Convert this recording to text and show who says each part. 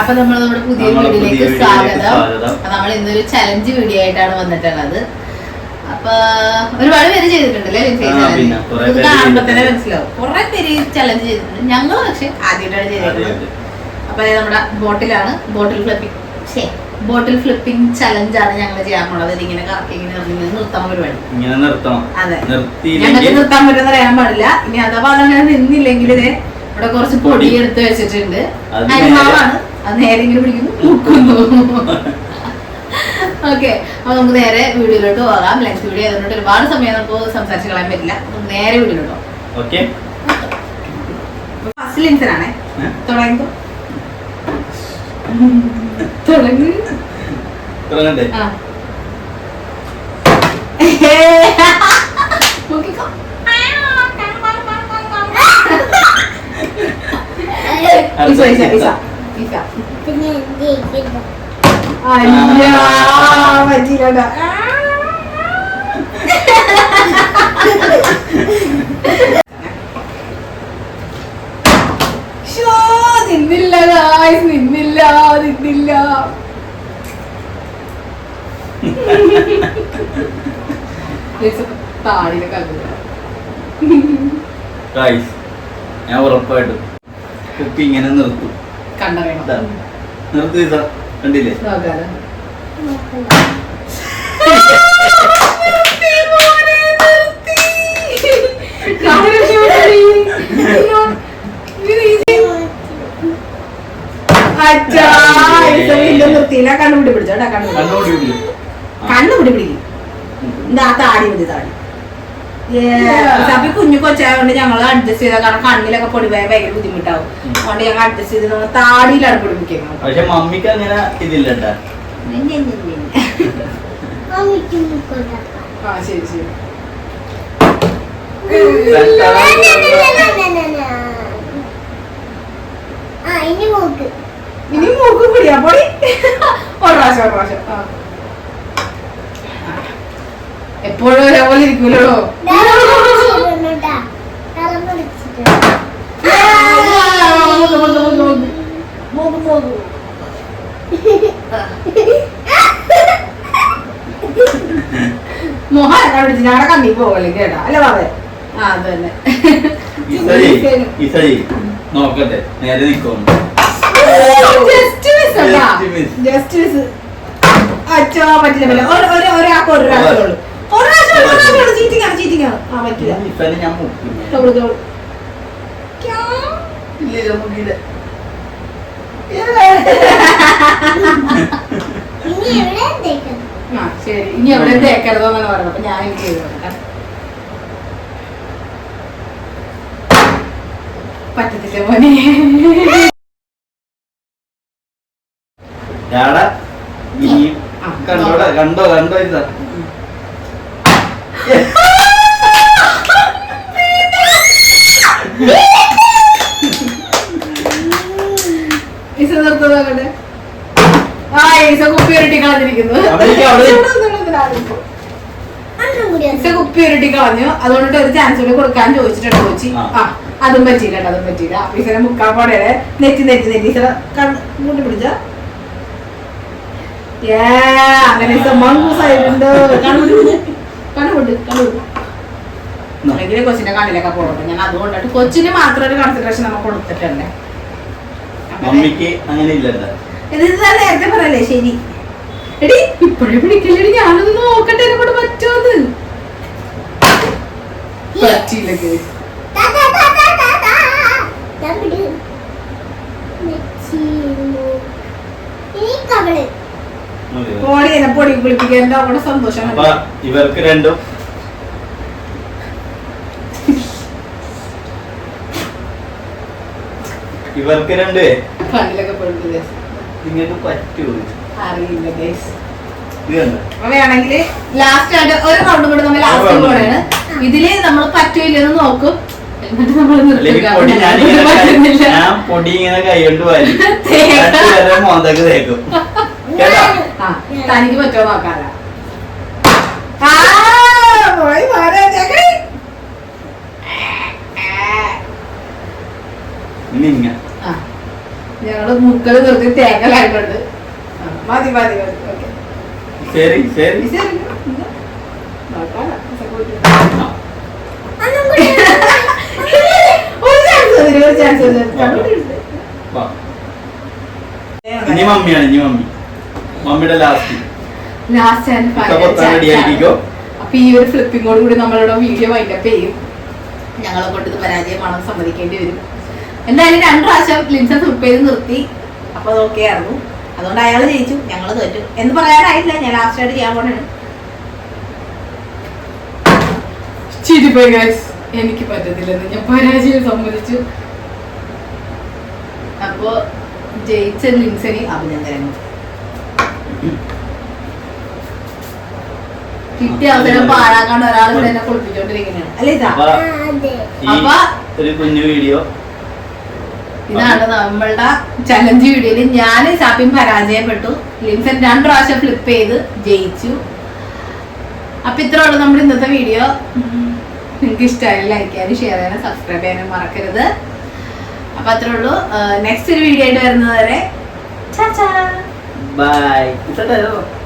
Speaker 1: അപ്പൊ നമ്മൾ നമ്മുടെ പുതിയ വീഡിയോയിലേക്ക് സ്വാഗതം. നമ്മൾ ഇന്നൊരു ചലഞ്ച് വീഡിയോ ആയിട്ടാണ് വന്നിട്ടുള്ളത്. അപ്പൊ ഒരുപാട് പേര് ചെയ്തിട്ടുണ്ടല്ലേ കാണുമ്പോ തന്നെ. മനസ്സിലാവും. കുറെ പേര് ചലഞ്ച് ചെയ്തിട്ടുണ്ട്. ഞങ്ങൾ പക്ഷെ ആദ്യമായിട്ടാണ് ചെയ്തിട്ടുള്ളത്. അപ്പൊ നമ്മുടെ ബോട്ടിലാണ്. Bottle flipping bottle flipping challenge ആണ് ഞങ്ങൾ ചെയ്യാൻ പോണത്. ഇതിങ്ങനെ കറക്കി ഇങ്ങനെ ഇങ്ങനെ നിർത്താൻ പരിപാടി.
Speaker 2: ഇങ്ങനെ നിർത്തണം.
Speaker 1: അതെ. ഞങ്ങൾക്ക് നിർത്താൻ പറ്റുന്ന അറിയാൻ പാടില്ല. ഇനി അഥവാ അതങ്ങനെ നിന്നില്ലെങ്കിൽ ഇവിടെ കുറച്ച് പൊടി എടുത്ത് വെച്ചിട്ടുണ്ട്. അരിമാവാണ്. അത് നേരെ ഇങ്ങനെ പിടിക്കുന്നു. മുക്കുന്നു ഓക്കെ അപ്പൊ നമുക്ക് നേരെ വീഡിയോയിലോട്ട് പോകാം. ലെങ്ത് വീഡിയോ അതുകൊണ്ട് ഒരുപാട് സമയം നമുക്ക് സംസാരിച്ച് കളയാൻ പറ്റില്ല. നമുക്ക് നേരെ വീഡിയോയിലോട്ട്
Speaker 2: ഓക്കെ
Speaker 1: ഫസ്റ്റ്
Speaker 2: ലെങ്സിനാണേ?
Speaker 1: തുടങ്ങി തുടങ്ങി
Speaker 2: തുടങ്ങണ്ടേ?
Speaker 1: ആ. നോക്കിക്കോ. ഇസ, ഇസ, ഇസ, നിന്നില്ല guys, നിന്നില്ല നിന്നില്ല. കല്ലില്ല
Speaker 2: ഗൈസ് ഞാൻ ഉറപ്പായിട്ടും കുപ്പി ഇങ്ങനെ നിർത്തും.
Speaker 1: കണ്ടറിയണം.
Speaker 2: നിർത്തി ഇതാ. കണ്ടില്ലേ
Speaker 1: നിർത്തിയില്ല കണ്ണുപിടി പിടിച്ചോട്ടാ കണ്ണുപിടി.
Speaker 2: കണ്ണോടി വിടില്ല. ആ.
Speaker 1: കണ്ണുപിടി പിടിക്കും. എന്താ താടി മതി താടി. അപ്പൊ കുഞ്ഞു കൊച്ചായതുകൊണ്ട് ഞങ്ങൾ അഡ്ജസ്റ്റ് ചെയ്ത കാരണം കണ്ണിലൊക്കെ പൊടി പോയാൽ ഭയങ്കര ബുദ്ധിമുട്ടാവും. അതുകൊണ്ട് ഞങ്ങൾ അഡ്ജസ്റ്റ് ചെയ്ത് നമ്മൾ താടിയിലാണ് പിടിപ്പിക്കുന്നത്.
Speaker 2: പക്ഷെ മമ്മിക്ക് അങ്ങനെ ഇതില്ലട്ടാ.
Speaker 1: ആ ശരി ശരി.
Speaker 3: ഇനി നോക്ക്
Speaker 1: ഇനി മൂക്ക് പിടിയാ പൊടി. ഒരു പ്രാവശ്യം ഒരു പ്രാവശ്യം. ആ. എപ്പോഴും ഒരേപോലെ ഇരിക്കൂലോ? മോഹൻ എന്നെ വിളിച്ച് ഞങ്ങളുടെ കണ്ണി പോകല്ലേ കേട്ടാ. അല്ല പറ ആ അത് തന്നെ
Speaker 2: നോക്കട്ടെ. നേരെ നിക്കോന്നു.
Speaker 1: Just miss. ജസ്റ്റ് മിസ് അച്ഛോ പറ്റില്ല പറ്റില്ല. ഒരു- ഒരു- ഒരാൾക്ക് ഒരു
Speaker 3: ഇനി എവിടെ
Speaker 1: ശരി. ഇനി എവിടെ തേക്കരുതെന്നാണ് പറയുന്നത്. അപ്പൊ ഞാൻ എനിക്ക് ചെയ്തു കൊടുക്കാം. പറ്റത്തില്ല മോനെ?
Speaker 2: കണ്ടോടാ കണ്ടോ കണ്ടോ ഇതാ?
Speaker 1: ഈസ നിർത്തത് നോക്കട്ടെ ആ ഈസ കുപ്പി ഉരുട്ടി കളഞ്ഞിരിക്കുന്നു. ഈസ കുപ്പി ഉരുട്ടി കളഞ്ഞു. അതുകൊണ്ട് ഒരു ചാൻസ് കൂടി കൊടുക്കാൻ ചോദിച്ചിട്ടുണ്ട് ചോദിച്ചു
Speaker 2: ആ.
Speaker 1: അതും പറ്റിയില്ല കേട്ടോ, അതും പറ്റിയില്ല. ഈസനെ മുക്കാൻ പോടെ നെറ്റി നെറ്റി നെറ്റി. ഈസ കണ്ണു പിടിച്ച. അങ്ങനെ മങ്കൂസായിട്ടുണ്ട് കണ്ണുപിടി കണ്ണുപിടി കണ്ണുപിടി അല്ലെങ്കിൽ കൊച്ചിന്റെ കണ്ണിലൊക്കെ പോകട്ടെ. ഞാൻ അതുകൊണ്ടിട്ട് കൊച്ചിന് മാത്രം ഒരു കൺസിഡറേഷൻ നമ്മൾ കൊടുത്തിട്ടുണ്ട് അങ്ങനെ
Speaker 2: മമ്മിക്ക് അങ്ങനെ ഇല്ലല്ലോ.
Speaker 1: ഇത് ഞാൻ നേരത്തെ പറയല്ലേ ശരി. എടി ഇപ്പോഴേ പിടിക്കില്ലടി ഞാനൊന്ന് നോക്കട്ടെ എന്നെ കൊണ്ട് പറ്റുമത് പറ്റിയില്ല guys.
Speaker 3: പോടി
Speaker 1: എന്നെ പൊടി കുളിപ്പിക്കാൻ അവിടെ സന്തോഷം?
Speaker 2: അപ്പൊ ഇവർക്ക് രണ്ടും. ഇവർക്ക് രണ്ട്.
Speaker 1: കണ്ണിലൊക്കെ പൊടിക്കില്ല
Speaker 2: നിങ്ങൾക്ക് പറ്റുമോ
Speaker 1: അറിയില്ല ഗൈസ്
Speaker 2: ഇത് കണ്ടോ?
Speaker 1: അപ്പൊ വേണമെങ്കിൽ ലാസ്റ്റ് ആയിട്ട് ഒരു റൗണ്ട് കൂടെ നമ്മൾ ലാസ്റ്റ്
Speaker 2: ഒരു round
Speaker 1: പോണെയാണ് ഇതിൽ നമ്മൾ പറ്റൂല്ലെന്ന് നോക്കും.
Speaker 2: ഞാൻ പൊടി ഇങ്ങനെ കൈകൊണ്ട് വാരി. മോന്തക്ക് തേക്കും.
Speaker 1: തനിക്ക് നോക്കാല
Speaker 2: ഇങ്ങനെ
Speaker 1: ആ ഞങ്ങൾ മുക്കൾ നിർത്തി തേങ്ങലായിട്ടുണ്ട് മതി മതി മതി ഓക്കെ.
Speaker 2: ശരി ശരി.
Speaker 1: ഒരു ചാൻസ് തരും ഒരു ചാൻസ്
Speaker 2: വാ. ഇനി മമ്മിയാണ് ഇനി മമ്മി. മമ്മിയുടെ ലാസ്റ്റ്
Speaker 1: ലാസ്റ്റ് ആൻഡ്
Speaker 2: ഫൈനൽ?
Speaker 1: അപ്പൊ ഈ ഒരു ഫ്ലിപ്പിങ്ങോട് കൂടി നമ്മളുടെ വീഡിയോ വൈൻഡപ്പ് ചെയ്യും. ഞങ്ങളെ കൊണ്ട് ഇത് പരാജയമാണെന്ന് സമ്മതിക്കേണ്ടി വരും. എന്തായാലും രണ്ട് പ്രാവശ്യം ലിൻസൺ ഫ്ലിപ്പ് ചെയ്ത് നിർത്തി. അപ്പൊ അത് ഓക്കെ ആയിരുന്നു. അതുകൊണ്ട് അയാൾ ജയിച്ചു ഞങ്ങൾ തോറ്റു. എന്ന് പറയാനായില്ല ഞാൻ ലാസ്റ്റ് ആയിട്ട് ചെയ്യാൻ പോണാണ്. ചിരിപ്പോയി ഗൈസ് എനിക്ക് പറ്റത്തില്ലെന്ന് ഞാൻ പരാജയം സമ്മതിച്ചു. അപ്പോ ജയിച്ച ലിൻസന് അഭിനന്ദനങ്ങൾ. കിട്ടിയ അവസരം പാഴാക്കാണ്ട് ഒരാൾ ഇവിടെ എന്നെ കുളിപ്പിച്ചോണ്ടിരിക്കുന്നതാണ് അല്ലേ ഇതാ?
Speaker 2: അപ്പൊ ഒരു കുഞ്ഞു വീഡിയോ.
Speaker 1: ഇതാണ് നമ്മളുടെ ചലഞ്ച് വീഡിയോയിൽ ഞാൻ ഷാപ്പിംഗ് പരാജയപ്പെട്ടു. ലിംസൻ രണ്ട് പ്രാവശ്യം ഫ്ലിപ്പ് ചെയ്ത് ജയിച്ചു. അപ്പൊ ഇത്രേ ഉള്ളൂ നമ്മുടെ ഇന്നത്തെ വീഡിയോ. നിങ്ങൾക്ക് ഇഷ്ടമായി ലൈക്ക് ചെയ്യാനും ഷെയർ ചെയ്യാനും സബ്സ്ക്രൈബ് ചെയ്യാനും മറക്കരുത്. അപ്പൊ അത്രേ ഉള്ളൂ. നെക്സ്റ്റ് ഒരു വീഡിയോ ആയിട്ട് വരുന്നത് വരെ. ചാ.
Speaker 2: Bye.
Speaker 3: Isa tayo.